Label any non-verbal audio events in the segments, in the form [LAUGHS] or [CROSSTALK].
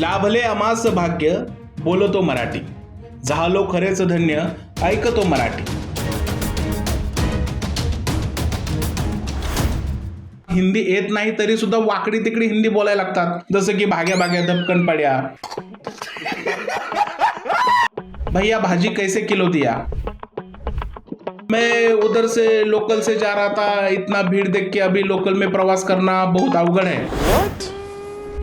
लाभले अमास भाग्य बोलतो मराठी. झालो खरेच धन्य ऐकतो मराठी. हिंदी येत नाही तरी सुद्धा वाकडी तिकडी हिंदी बोलायला लागतात. जसं की भाग्या भाग्या दपकन पड्या. भैया भाजी कैसे किलो दिया? मैं उधर से लोकल से जा रहा था इतना भीड़ देख के अभी लोकल में प्रवास करना बहुत अवघड है।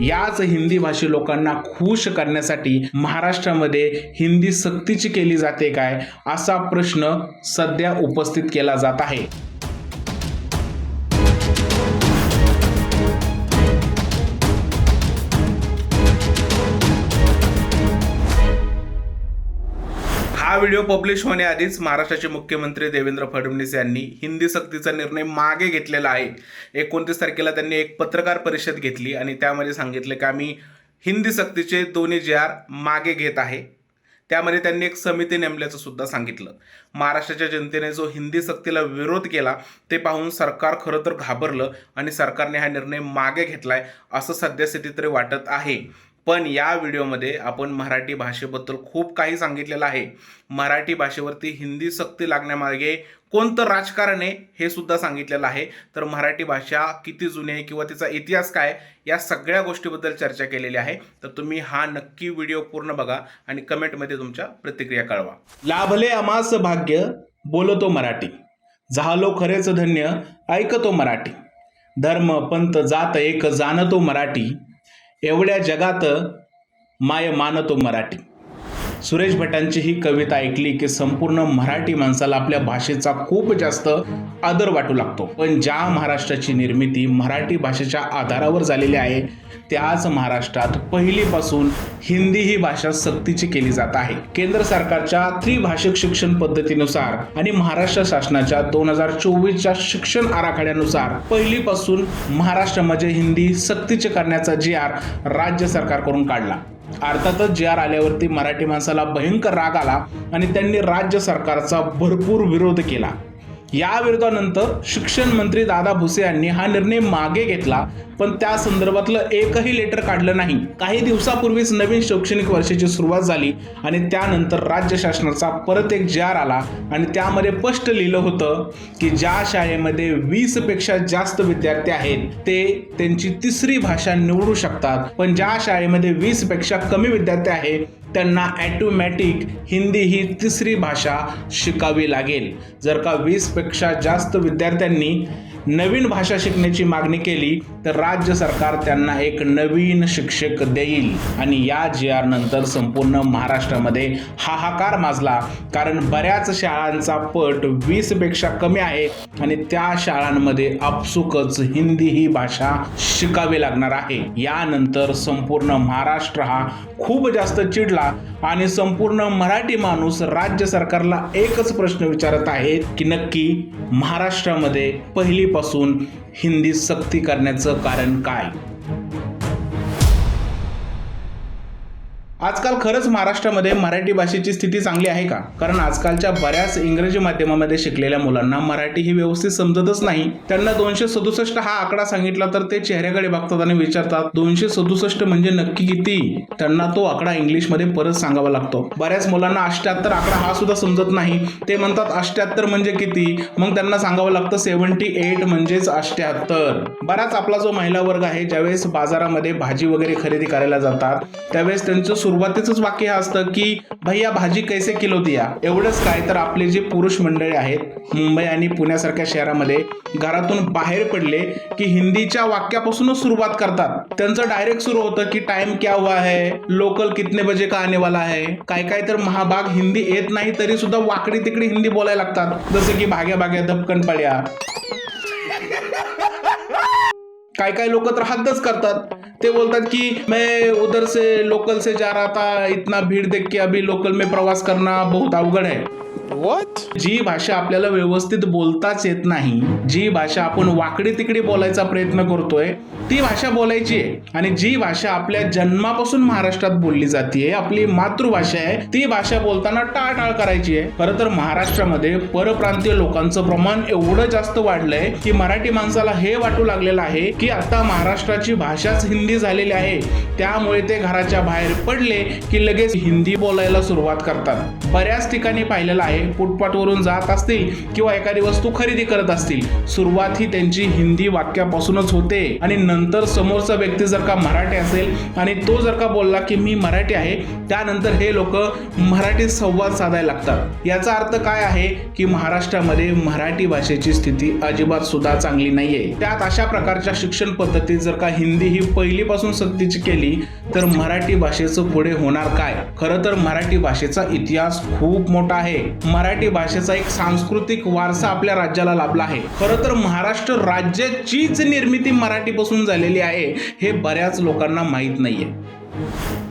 याच हिंदी भाषी लोकांना खुश करण्यासाठी महाराष्ट्रामध्ये हिंदी सक्तीची केली जाते काय असा प्रश्न सध्या उपस्थित केला जात आहे. हा व्हिडिओ पब्लिश होण्याआधीच महाराष्ट्राचे मुख्यमंत्री देवेंद्र फडणवीस यांनी हिंदी सक्तीचा निर्णय मागे घेतलेला आहे. एकोणतीस तारखेला त्यांनी एक पत्रकार परिषद घेतली आणि त्यामध्ये सांगितलं की आम्ही हिंदी सक्तीचे दोन्ही जे आर मागे घेत आहे. त्यामध्ये त्यांनी एक समिती नेमल्याचं सुद्धा सांगितलं. महाराष्ट्राच्या जनतेने जो हिंदी सक्तीला विरोध केला ते पाहून सरकार खरं तर घाबरलं आणि सरकारने हा निर्णय मागे घेतलाय असं सद्यस्थिती तरी वाटत आहे. पण या व्हिडिओमध्ये आपण मराठी भाषेबद्दल खूप काही सांगितलेलं आहे. मराठी भाषेवरती हिंदी सक्ती लागण्यामागे कोणतं राजकारण आहे हे सुद्धा सांगितलेलं आहे. तर मराठी भाषा किती जुनी आहे किंवा तिचा इतिहास काय या सगळ्या गोष्टीबद्दल चर्चा केलेली आहे. तर तुम्ही हा नक्की व्हिडिओ पूर्ण बघा आणि कमेंटमध्ये तुमच्या प्रतिक्रिया कळवा. लाभले अमास भाग्य बोलतो मराठी. झालो खरेच धन्य ऐकतो मराठी. धर्म पंत जात एक जाणतो मराठी. एवढ्या जगात माय मानतो मराठी. सुरेश भटांची ही कविता ऐकली की संपूर्ण मराठी माणसाला आपल्या भाषेचा खूप जास्त आदर वाटू लागतो. पण ज्या महाराष्ट्राची निर्मिती मराठी भाषेच्या आधारावर झालेली आहे त्याच महाराष्ट्रात पहिलीपासून हिंदी ही भाषा सक्तीची केली जात आहे. केंद्र सरकारच्या त्रिभाषिक शिक्षण पद्धतीनुसार आणि महाराष्ट्र शासनाच्या दोन हजार चोवीसच्या शिक्षण आराखड्यानुसार पहिलीपासून महाराष्ट्रामध्ये हिंदी सक्तीचे करण्याचा जी आर राज्य सरकारकडून काढला. अर्थातच जे आर आल्यावरती मराठी माणसाला भयंकर राग आला आणि त्यांनी राज्य सरकारचा भरपूर विरोध केला. या विरोधानंतर शिक्षण मंत्री दादा भुसे यांनी हा निर्णय मागे घेतला पण त्या संदर्भातलं एकही लेटर काढलं नाही. काही दिवसापूर्वीच नवीन शैक्षणिक वर्षाची सुरुवात झाली आणि त्यानंतर राज्य शासनाचा परत एक जार आला आणि त्यामध्ये स्पष्ट लिहिलं होतं की ज्या शाळेमध्ये वीसपेक्षा जास्त विद्यार्थी आहेत ते त्यांची तिसरी भाषा निवडू शकतात. पण ज्या शाळेमध्ये वीसपेक्षा कमी विद्यार्थी आहे त्यांना ॲटोमॅटिक हिंदी ही तिसरी भाषा शिकावी लागेल. जर का वीसपेक्षा जास्त विद्यार्थ्यांनी नवीन भाषा शिकण्याची मागणी केली तर राज्य सरकार त्यांना एक नवीन शिक्षक देईल. आणि या जी आर नंतर संपूर्ण महाराष्ट्रामध्ये हाहाकार माजला. कारण बऱ्याच शाळांचा पट वीसपेक्षा कमी आहे आणि त्या शाळांमध्ये आपसुकच हिंदी ही भाषा शिकावी लागणार आहे. यानंतर संपूर्ण महाराष्ट्र हा खूप जास्त चिडला आणि संपूर्ण मराठी माणूस राज्य सरकारला एकच प्रश्न विचारत आहे की नक्की महाराष्ट्रामध्ये पहिली पासून हिंदी सक्ती करण्याचं कारण काय? आजकाल खरंच महाराष्ट्रामध्ये मराठी भाषेची स्थिती चांगली आहे का? कारण आजकालच्या बऱ्याच इंग्रजी माध्यमामध्ये शिकलेल्या मुलांना मराठी ही व्यवस्थित समजतच नाही. त्यांना दोनशे सदुसष्ट हा आकडा सांगितला तर ते चेहऱ्याकडे बघतात आणि विचारतात दोनशे सदुसष्ट म्हणजे नक्की किती? त्यांना तो आकडा इंग्लिशमध्ये परत सांगावा लागतो. बऱ्याच मुलांना अष्ट्याहत्तर आकडा हा सुद्धा समजत नाही. ते म्हणतात अष्ट्याहत्तर म्हणजे किती? मग त्यांना सांगावं लागतं सेव्हन्टी एट म्हणजेच अष्ट्याहत्तर. बराच आपला जो महिला वर्ग आहे ज्यावेळेस बाजारामध्ये भाजी वगैरे खरेदी करायला जातात त्यावेळेस त्यांचं सुरुवातीचंच वाक्य हे असतं की भैया भाजी कैसे किलो दिया? एवढंच काय तर आपले जे पुरुष मंडळी आहेत मुंबई आणि पुण्यासारख्या शहरामध्ये घरातून बाहेर पडले की हिंदीच्या वाक्यापासूनच सुरुवात करतात. त्यांचं डायरेक्ट सुरू होतं की टाइम क्या हुआ है? लोकल कितने बजे का आने वाला है? काय काय तर महाभाग हिंदी येत नाही तरी सुद्धा वाकडी तिकडी हिंदी बोलायला लागतात. जसं की भाग्या भाग्या धपकन पड्या. [LAUGHS] काय काय लोक तर हद्दच करतात. ते बोलतात की मैं उधर से लोकल से जा रहा था इतना भीड़ देख के अभी लोकल में प्रवास करना बहुत अवघड है। What? जी भाषा आपल्याला व्यवस्थित बोलताच येत नाही जी भाषा आपण वाकडी तिकडे बोलायचा प्रयत्न करतोय ती भाषा बोलायची आहे. आणि जी भाषा आपल्या जन्मापासून महाराष्ट्रात बोलली जाते आपली मातृभाषा आहे ती भाषा बोलताना टाळटाळ करायची आहे. खरं तर महाराष्ट्रामध्ये परप्रांतीय लोकांचं प्रमाण एवढं जास्त वाढलंय की मराठी माणसाला हे वाटू लागलेलं आहे की आता महाराष्ट्राची भाषाच हिंदी झालेली आहे. त्यामुळे ते घराच्या बाहेर पडले की लगेच हिंदी बोलायला सुरुवात करतात. बऱ्याच ठिकाणी पाहिलेलं आहे फुटपाथवरून जात असतील किंवा एखादी वस्तू खरेदी करत असतील. सुरुवात ही त्यांची हिंदी वाक्यापासूनच होते. आणि नंतर समोरचा व्यक्ती जर का मराठी असेल आणि तो जर का बोलला की मी मराठी आहे त्यानंतर हे लोक मराठीत संवाद साधायला लागतात. याचा अर्थ काय आहे की महाराष्ट्रामध्ये मराठी भाषेची स्थिती अजिबात सुद्धा चांगली नाहीये. त्यात अशा प्रकारच्या शिक्षण पद्धतीत जर का हिंदी ही पहिलीपासून सक्तीची केली तर मराठी भाषेचं पुढे होणार काय? खरं तर मराठी भाषेचा इतिहास खूप मोठा आहे. मराठी भाषेचा एक सांस्कृतिक वारसा आपल्या राज्याला लाभला आहे. खरं तर महाराष्ट्र राज्याचीच निर्मिती मराठीपासून झालेली आहे हे बऱ्याच लोकांना माहीत नाही आहे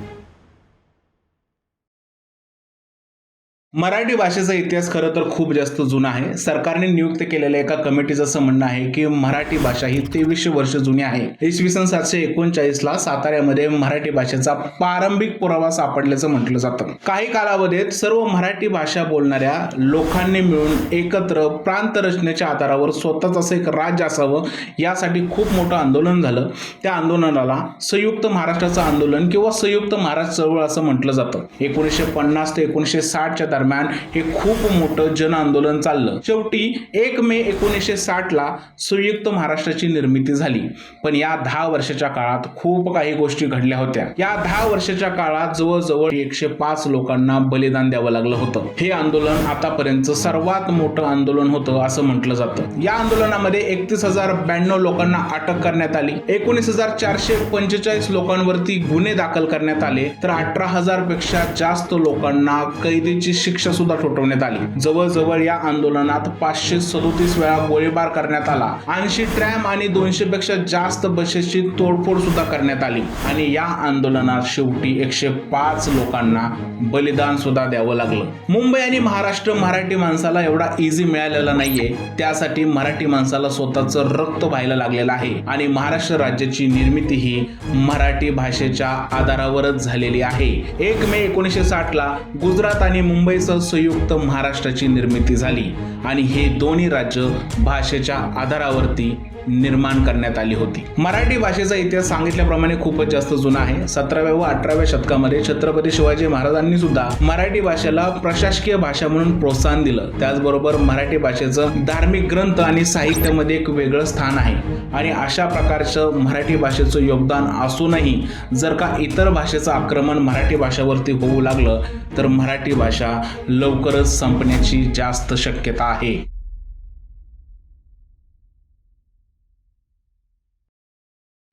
मराठी भाषेचा इतिहास खरं तर खूप जास्त जुना आहे. सरकारने नियुक्त केलेल्या एका कमिटीचं असं म्हणणं आहे की मराठी भाषा ही तेवीसशे वर्ष जुनी आहे. इसवी सन सातशे एकोणचाळीसला साताऱ्यामध्ये मराठी भाषेचा प्रारंभिक पुरावा सापडल्याचं म्हटलं जातं. काही कालावधीत सर्व मराठी भाषा बोलणाऱ्या लोकांनी मिळून एकत्र प्रांत रचनेच्या आधारावर स्वतःच असं एक राज्य असावं यासाठी खूप मोठं आंदोलन झालं. त्या आंदोलनाला संयुक्त महाराष्ट्राचं आंदोलन किंवा संयुक्त महाराष्ट्र चळवळ असं म्हटलं जातं. एकोणीसशे पन्नास ते एकोणीसशे साठच्या दरम्यान दरम्यान हे खूप मोठं जन आंदोलन चाललं. शेवटी एक मे एकोणीसशे साठला संयुक्त महाराष्ट्राची निर्मिती झाली. पण या दहा वर्षाच्या काळात खूप काही गोष्टी घडल्या होत्या. या दहा वर्षाच्या काळात जवळजवळ एकशे पाच लोकांना बलिदान द्यावं लागलं होतं. हे आंदोलन आतापर्यंत सर्वात मोठं आंदोलन होतं असं म्हटलं जातं. या आंदोलनामध्ये एकतीस हजार ब्याण्णव लोकांना अटक करण्यात आली. एकोणीस हजार चारशे पंचेचाळीस लोकांवरती गुन्हे दाखल करण्यात आले. तर अठरा हजारपेक्षा जास्त लोकांना कैदेची शिक्षा शिक्षा सुद्धा ठोठवण्यात आली. जवळजवळ या आंदोलनात पाचशे सदोतीस वेळा गोळीबार करण्यात आला. ऐंशी ट्रॅम आणि दोनशे पेक्षा जास्त बसेसची तोडफोड सुद्धा करण्यात आली. आणि या आंदोलनात शेवटी एकशे पाच लोकांना बलिदान सुद्धा द्यावं लागलं. मुंबई आणि महाराष्ट्र मराठी माणसाला एवढा इझी मिळालेला नाहीये. त्यासाठी मराठी माणसाला स्वतःचं रक्त व्हायला लागलेलं आहे. आणि महाराष्ट्र राज्याची निर्मिती ही मराठी भाषेच्या आधारावरच झालेली आहे. एक मे एकोणीसशे साठ ला गुजरात आणि मुंबई मुंबईसह संयुक्त महाराष्ट्राची निर्मिती झाली आणि हे दोन्ही राज्य भाषेच्या आधारावरती निर्माण करण्यात आली होती. मराठी भाषेचा इतिहास सांगितल्याप्रमाणे खूपच जास्त जुना आहे. सतराव्या व अठराव्या शतकामध्ये छत्रपती शिवाजी महाराजांनी सुद्धा मराठी भाषेला प्रशासकीय भाषा म्हणून प्रोत्साहन दिलं. त्याचबरोबर मराठी भाषेचं धार्मिक ग्रंथ आणि साहित्यामध्ये एक वेगळं स्थान आहे. आणि अशा प्रकारचं मराठी भाषेचं योगदान असूनही जर का इतर भाषेचं आक्रमण मराठी भाषेवरती होऊ लागलं तर मराठी भाषा लवकरच संपण्याची जास्त शक्यता आहे.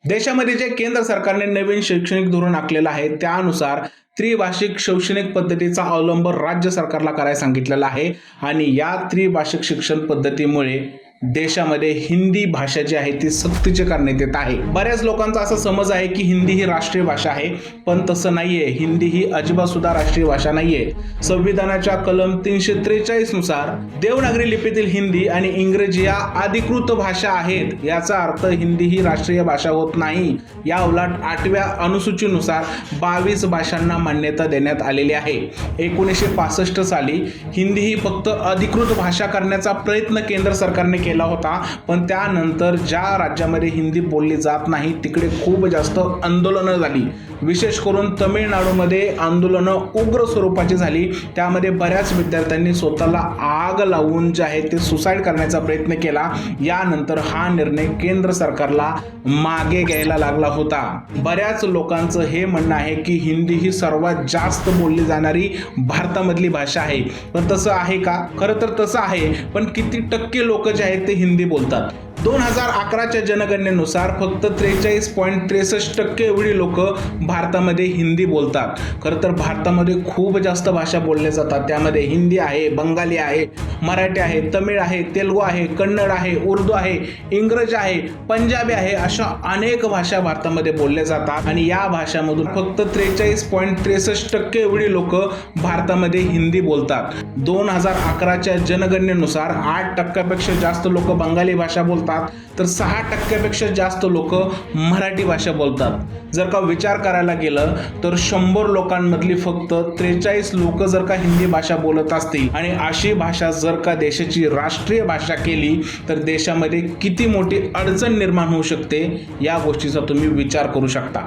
देशामध्ये जे केंद्र सरकारने नवीन शैक्षणिक धोरण आखलेलं आहे त्यानुसार त्रिभाषिक शैक्षणिक पद्धतीचा अवलंब राज्य सरकारला करायला सांगितलेला आहे. आणि या त्रिभाषिक शिक्षण पद्धतीमुळे देशामध्ये हिंदी भाषा जी आहे ती सक्तीचे करण्यात येत आहे. बऱ्याच लोकांचा असा समज आहे की हिंदी ही राष्ट्रीय भाषा आहे पण तसं नाहीये. हिंदी ही अजिबात सुद्धा राष्ट्रीय भाषा नाहीये. संविधानाच्या कलम तीनशे त्रेचाळीसनुसार देवनागरी लिपीतील हिंदी आणि इंग्रजी या अधिकृत भाषा आहेत याचा अर्थ हिंदी ही राष्ट्रीय भाषा होत नाही. या उलट आठव्या अनुसूचीनुसार बावीस भाषांना मान्यता देण्यात आलेली आहे. एकोणीसशे पासष्ट साली हिंदी ही फक्त अधिकृत भाषा करण्याचा प्रयत्न केंद्र सरकारने केला होता. पण त्यानंतर ज्या राज्यामध्ये हिंदी बोलली जात नाही तिकडे खूप जास्त आंदोलनं झाली. विशेष करून तमिळनाडूमध्ये आंदोलनं उग्र स्वरूपाची झाली. त्यामध्ये बऱ्याच विद्यार्थ्यांनी स्वतःला आग लावून जे आहे ते सुसाईड करण्याचा प्रयत्न केला. यानंतर हा निर्णय केंद्र सरकारला मागे घ्यायला लागला होता. बऱ्याच लोकांचं हे म्हणणं आहे की हिंदी ही सर्वात जास्त बोलली जाणारी भारतामधली भाषा आहे. पण तसं आहे का? खरं तर तसं आहे पण किती टक्के लोक जे आहेत ते हिंदी बोलतात. दोन हजार अकराच्या जनगणनेनुसार फक्त त्रेचाळीस पॉईंट त्रेसष्ट टक्के एवढी लोक भारतामध्ये हिंदी बोलतात. खरं तर भारतामध्ये खूप जास्त भाषा बोलल्या जातात. त्यामध्ये हिंदी आहे बंगाली आहे मराठी आहे तमिळ आहे तेलुगू आहे कन्नड आहे उर्दू आहे इंग्रजी आहे पंजाबी आहे अशा अनेक भाषा भारतामध्ये बोलल्या जातात. आणि या भाषामधून फक्त त्रेचाळीस पॉईंट त्रेसष्ट टक्के एवढी लोक भारतामध्ये हिंदी बोलतात. दोन हजार अकराच्या जनगणनेनुसार आठ टक्क्यापेक्षा जास्त लोक बंगाली भाषा बोलतात. तर सहा टक्क्यापेक्षा जास्त लोक मराठी भाषा बोलतात. जर का विचार करायला गेलं तर शंभर लोकांमधली फक्त त्रेचाळीस लोक जर का हिंदी भाषा बोलत असतील आणि अशी भाषा जर का देशाची राष्ट्रीय भाषा केली तर देशामध्ये किती मोठी अडचण निर्माण होऊ शकते या गोष्टीचा तुम्ही विचार करू शकता.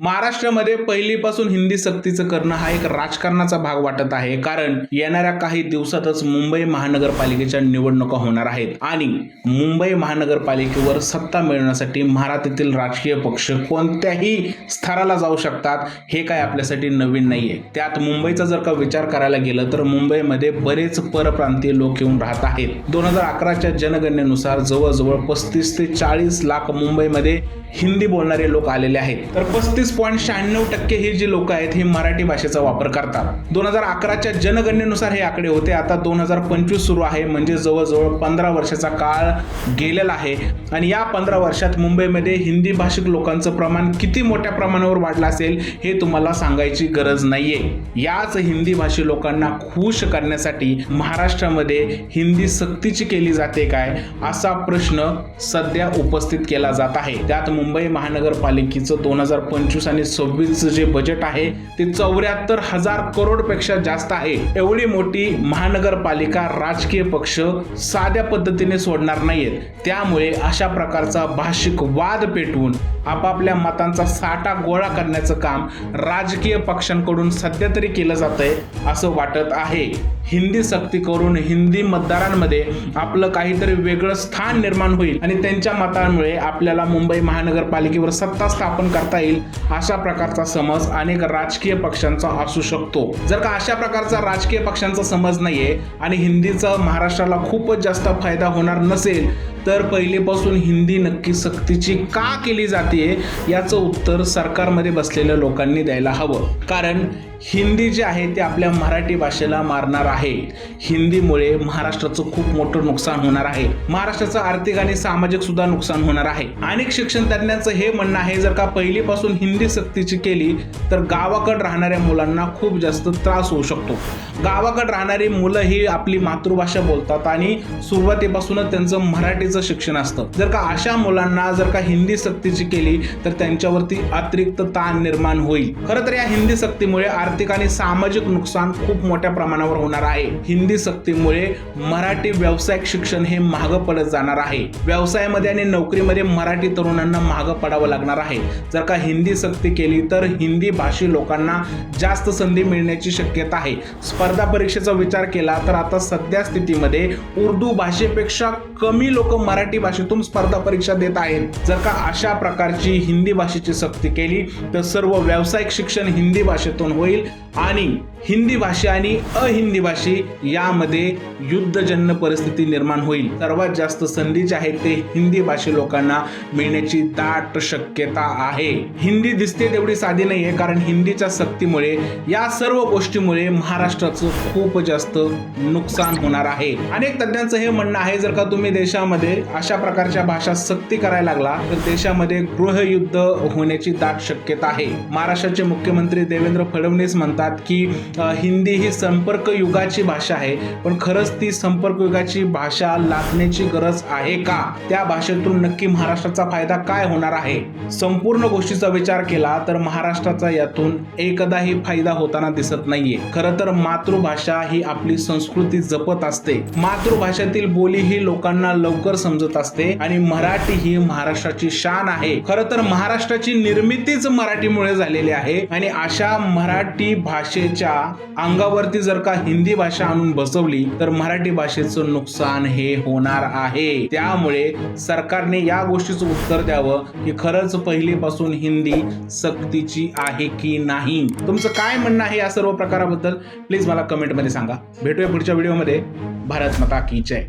महाराष्ट्रामध्ये पहिलीपासून हिंदी सक्तीचं करणं हा एक राजकारणाचा भाग वाटत आहे. कारण येणाऱ्या काही दिवसातच मुंबई महानगरपालिकेच्या निवडणुका होणार आहेत. आणि मुंबई महानगरपालिकेवर सत्ता मिळवण्यासाठी महाराष्ट्रातील राजकीय पक्ष कोणत्याही स्तराला जाऊ शकतात हे काय आपल्यासाठी नवीन नाहीये. त्यात मुंबईचा जर का विचार करायला गेलं तर मुंबईमध्ये बरेच परप्रांतीय लोक येऊन राहत आहेत. दोन हजार अकराच्या जनगणनेनुसार जवळजवळ पस्तीस ते चाळीस लाख मुंबईमध्ये हिंदी बोलणारे लोक आलेले आहेत. तर पस्तीस पॉईंट शहाण्णव टक्के हे जे लोक आहेत हे मराठी भाषेचा वापर करतात. दोन हजार अकराच्या जनगणनेनुसार हे आकडे होते. आता दोन हजार पंचवीस सुरू आहे. म्हणजे जवळजवळ पंधरा वर्षाचा काळ गेलेला आहे. आणि या पंधरा वर्षात मुंबईमध्ये हिंदी भाषिक लोकांचं प्रमाण किती मोठ्या प्रमाणावर वाढलं असेल हे तुम्हाला सांगायची गरज नाहीये. याच हिंदी भाषी लोकांना खुश करण्यासाठी महाराष्ट्रामध्ये हिंदी सक्तीची केली जाते काय असा प्रश्न सध्या उपस्थित केला जात आहे. त्यात मुंबई महानगरपालिकेचं दोन हजार पंचवीस आणि सव्वीसचं जे बजेट आहे ते चौऱ्याहत्तर हजार करोडपेक्षा जास्त आहे. एवढी मोठी महानगरपालिका राजकीय पक्ष साध्या पद्धतीने सोडणार नाहीयेत. त्यामुळे अशा प्रकारचा भाषिक वाद पेटवून आपापल्या मतांचा साठा गोळा करण्याचं काम राजकीय पक्षांकडून सध्या तरी केलं जात आहे असं वाटत आहे. हिंदी सक्ती करून हिंदी मतदारांमध्ये आपलं काहीतरी वेगळं स्थान निर्माण होईल आणि त्यांच्या मतांमुळे आपल्याला मुंबई महानगरपालिकेवर सत्ता स्थापन करता येईल अशा प्रकारचा समज अनेक राजकीय पक्षांचा असू शकतो. जर का अशा प्रकारचा राजकीय पक्षांचा समज नाहीये आणि हिंदीचा महाराष्ट्राला खूपच जास्त फायदा होणार नसेल तर पहिलेपासून हिंदी नक्की सक्तीची का केली जाते याचं उत्तर सरकारमध्ये बसलेल्या लोकांनी द्यायला हवं. कारण हिंदी जे आहे ते आपल्या मराठी भाषेला मारणार आहे. हिंदीमुळे महाराष्ट्राचं खूप मोठं नुकसान होणार आहे. महाराष्ट्राचं आर्थिक आणि सामाजिक सुद्धा नुकसान होणार आहे. अनेक शिक्षण तज्ज्ञांचं हे म्हणणं आहे जर का पहिलीपासून हिंदी सक्तीची केली तर गावाकडे राहणाऱ्या मुलांना खूप जास्त त्रास होऊ शकतो. गावाकडे राहणारी मुलं ही आपली मातृभाषा बोलतात आणि सुरुवातीपासूनच त्यांचं मराठी मराठीचं शिक्षण असतं. जर का अशा मुलांना जर का हिंदी सक्तीची केली तर त्यांच्यावरती अतिरिक्त ताण निर्माण होईल. खरं तर या हिंदी सक्तीमुळे आर्थिक आणि सामाजिक नुकसान खूप मोठ्या प्रमाणावर होणार आहे. हिंदी सक्तीमुळे मराठी व्यावसायिक शिक्षण हे महाग पडत जाणार आहे. व्यवसायामध्ये आणि नोकरीमध्ये मराठी तरुणांना महाग पडावं लागणार आहे. जर का हिंदी सक्ती केली तर हिंदी भाषी लोकांना जास्त संधी मिळण्याची शक्यता आहे. स्पर्धा परीक्षेचा विचार केला तर आता सध्या स्थितीमध्ये उर्दू भाषेपेक्षा कमी लोक मराठी भाषेतून स्पर्धा परीक्षा देत आहेत. जर का अशा प्रकारची हिंदी भाषेची सक्ती केली तर सर्व व्यावसायिक शिक्षण हिंदी भाषेतून होईल आणि हिंदी भाषा आणि अहिंदी भाषी यामध्ये युद्धजन्य परिस्थिती निर्माण होईल. सर्वात जास्त संधी जी आहेत ते हिंदी भाषी लोकांना मिळण्याची दाट शक्यता आहे. हिंदी दिसते तेवढी साधी नाही आहे कारण हिंदीच्या सक्तीमुळे या सर्व गोष्टीमुळे महाराष्ट्राचं खूप जास्त नुकसान होणार आहे. अनेक तज्ज्ञांचं हे म्हणणं आहे जर का तुम्ही देशामध्ये अशा प्रकारच्या भाषा सक्ती करायला लागला तर देशामध्ये गृहयुद्ध होण्याची दाट शक्यता आहे. महाराष्ट्राचे मुख्यमंत्री देवेंद्र फडणवीस म्हणतात की हिंदी ही संपर्क युगाची भाषा आहे पण खरंच ती संपर्क युगाची भाषा लागण्याची गरज आहे का? त्या भाषेतून नक्की महाराष्ट्राचा फायदा काय होणार आहे? संपूर्ण गोष्टीचा विचार केला तर महाराष्ट्राचा यातून एकदाही फायदा होताना दिसत नाहीये. खरं तर मातृभाषा ही आपली संस्कृती जपत असते. मातृभाषेतील बोली ही लोकांना लवकर समजत असते आणि मराठी ही महाराष्ट्राची शान आहे. खरं तर महाराष्ट्राची निर्मितीच मराठीमुळे झालेली आहे आणि अशा मराठी भाषेच्या अंगावरती जर का हिंदी भाषा आणून बसवली तर मराठी भाषेचं नुकसान हे होणार आहे. त्यामुळे सरकारने या गोष्टीचं उत्तर द्यावं की खरंच पहिलीपासून हिंदी सक्तीची आहे की नाही? तुमचं काय म्हणणं आहे या सर्व प्रकाराबद्दल? प्लीज मला कमेंटमध्ये सांगा. भेटूया पुढच्या व्हिडिओमध्ये. भारत माता की जय.